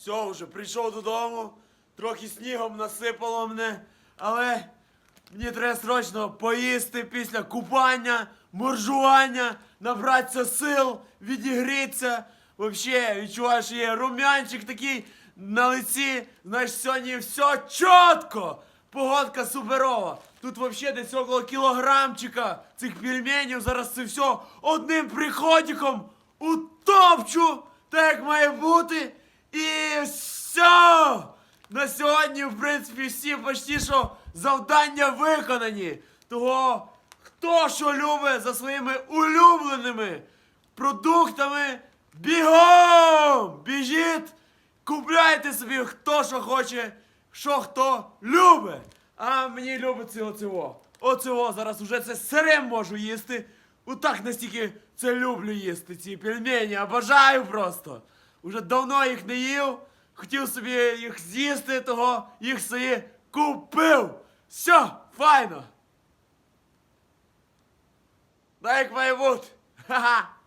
Все, вже прийшов додому, трохи снігом насипало мене, але мені треба срочно поїсти після купання, моржування, набратися сил, відігрітися. Взагалі, відчуваю, що є рум'янчик такий на лиці. Знаєш, сьогодні все чітко. Погодка суперова. Тут взагалі десь около кілограмчика цих пельменів. Зараз це все одним приходиком утопчу, так як має бути. І все! На сьогодні, в принципі, всі почти що завдання виконані. Того, хто що любить за своїми улюбленими продуктами, бігом! Біжіть! Купляйте собі хто що хоче, що хто любить. А мені любиться оцього. Оцього зараз уже це сирим можу їсти. Отак настільки це люблю їсти, ці пельмені, обожаю просто. Уже давно їх не їв, хотів собі їх з'їсти, того їх собі купив. Все, файно. Так як має бути. Ха-ха.